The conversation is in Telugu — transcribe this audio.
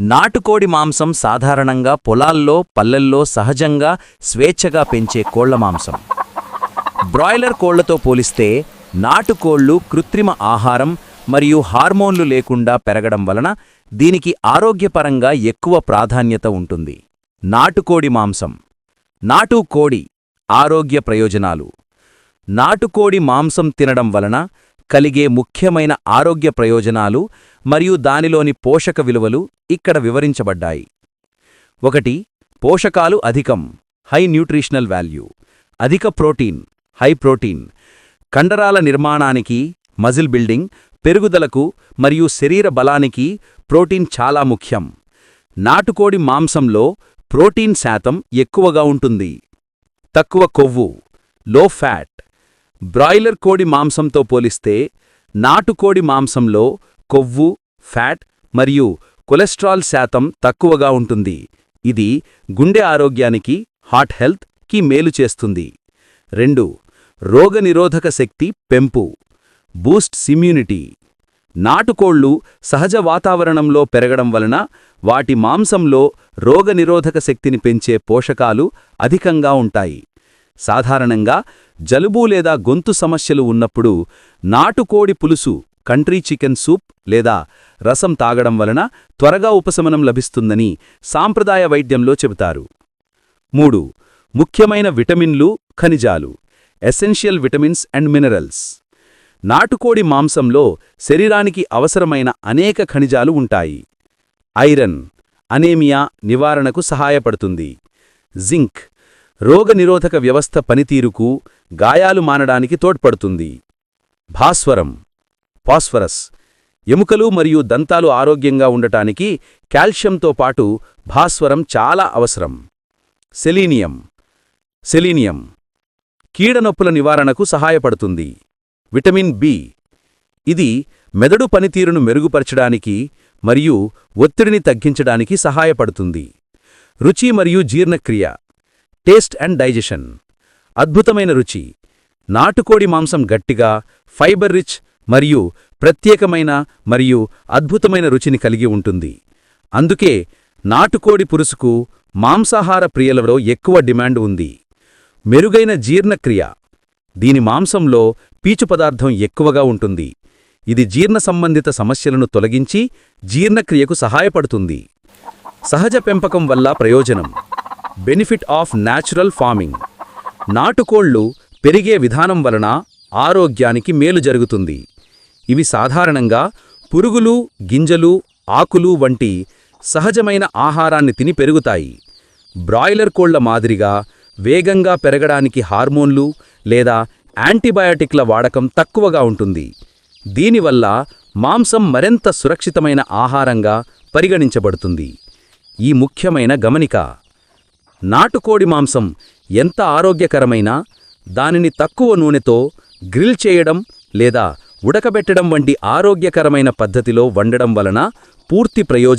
నాటుకోడి మాంసం సాధారణంగా పొలాల్లో పల్లెల్లో సహజంగా స్వేచ్ఛగా పెంచే కోళ్ళ మాంసం. బ్రాయిలర్ కోళ్ళతో పోలిస్తే నాటుకోళ్ళు కృత్రిమ ఆహారం మరియు హార్మోన్లు లేకుండా పెరగడం వలన దీనికి ఆరోగ్యపరంగా ఎక్కువ ప్రాధాన్యత ఉంటుంది. నాటుకోడి మాంసం. నాటు కోడి ఆరోగ్య ప్రయోజనాలు. నాటుకోడి మాంసం తినడం వలన కలిగే ముఖ్యమైన ఆరోగ్య ప్రయోజనాలు మరియు దానిలోని పోషక విలువలు ఇక్కడ వివరించబడ్డాయి. ఒకటి పోషకాలు అధికం హై న్యూట్రిషనల్ వాల్యూ. అధిక ప్రోటీన్ హై ప్రోటీన్. కండరాల నిర్మాణానికి మజిల్ బిల్డింగ్ పెరుగుదలకు మరియు శరీర బలానికి ప్రోటీన్ చాలా ముఖ్యం. నాటుకోడి మాంసంలో ప్రోటీన్ శాతం ఎక్కువగా ఉంటుంది. తక్కువ కొవ్వు లో ఫ్యాట్ బ్రాయిలర్ కోడి మాంసంతో పోలిస్తే నాటుకోడి మాంసంలో కొవ్వు ఫ్యాట్ మరియు కొలెస్ట్రాల్ శాతం తక్కువగా ఉంటుంది. ఇది గుండె ఆరోగ్యానికి హార్ట్ హెల్త్కి మేలు చేస్తుంది. రెండు రోగనిరోధక శక్తి పెంపు. Boost immunity. నాటుకోళ్ళు సహజ వాతావరణంలో పెరగడం వలన వాటి మాంసంలో రోగనిరోధక శక్తిని పెంచే పోషకాలు అధికంగా ఉంటాయి. సాధారణంగా జలుబు లేదా గొంతు సమస్యలు ఉన్నప్పుడు నాటుకోడి పులుసు కంట్రీ చికెన్ సూప్ లేదా రసం తాగడం వలన త్వరగా ఉపశమనం లభిస్తుందని సాంప్రదాయ వైద్యంలో చెబుతారు. మూడు ముఖ్యమైన విటమిన్లు ఖనిజాలు ఎసెన్షియల్ విటమిన్స్ అండ్ మినరల్స్. నాటుకోడి మాంసంలో శరీరానికి అవసరమైన అనేక ఖనిజాలు ఉంటాయి. ఐరన్ అనేమియా నివారణకు సహాయపడుతుంది. జింక్ రోగనిరోధక వ్యవస్థ పనితీరుకు గాయాలు మానడానికి తోడ్పడుతుంది. భాస్వరం ఫాస్ఫరస్ ఎముకలు మరియు దంతాలు ఆరోగ్యంగా ఉండటానికి కాల్షియంతో పాటు భాస్వరం చాలా అవసరం. సెలీనియం సెలీనియం కీడనొప్పుల నివారణకు సహాయపడుతుంది. విటమిన్ బి ఇది మెదడు పనితీరును మెరుగుపరచడానికి మరియు ఒత్తిడిని తగ్గించడానికి సహాయపడుతుంది. రుచి మరియు జీర్ణక్రియ టేస్ట్ అండ్ డైజెషన్. అద్భుతమైన రుచి. నాటుకోడి మాంసం గట్టిగా ఫైబర్ రిచ్ మరియు ప్రత్యేకమైన మరియు అద్భుతమైన రుచిని కలిగి ఉంటుంది. అందుకే నాటుకోడి పురుసుకు మాంసాహార ప్రియలలో ఎక్కువ డిమాండ్ ఉంది. మెరుగైన జీర్ణక్రియ. దీని మాంసంలో పీచు పదార్థం ఎక్కువగా ఉంటుంది. ఇది జీర్ణ సంబంధిత సమస్యలను తొలగించి జీర్ణక్రియకు సహాయపడుతుంది. సహజ పెంపకం వల్ల ప్రయోజనం. Benefit of natural farming. నాటుకోళ్ళు పెరిగే విధానం వలన ఆరోగ్యానికి మేలు జరుగుతుంది. ఇవి సాధారణంగా పురుగులు గింజలు ఆకులు వంటి సహజమైన ఆహారాన్ని తిని పెరుగుతాయి. బ్రాయిలర్ కోళ్ళ మాదిరిగా వేగంగా పెరగడానికి హార్మోన్లు లేదా యాంటీబయాటిక్ల వాడకం తక్కువగా ఉంటుంది. దీనివల్ల మాంసం మరింత సురక్షితమైన ఆహారంగా పరిగణించబడుతుంది. ఈ ముఖ్యమైన గమనిక నాటుకోడి మాంసం ఎంత ఆరోగ్యకరమైనా దానిని తక్కువ నూనెతో గ్రిల్ చేయడం లేదా ఉడకబెట్టడం వంటి ఆరోగ్యకరమైన పద్ధతిలో వండడం వలన పూర్తి ప్రయోజనం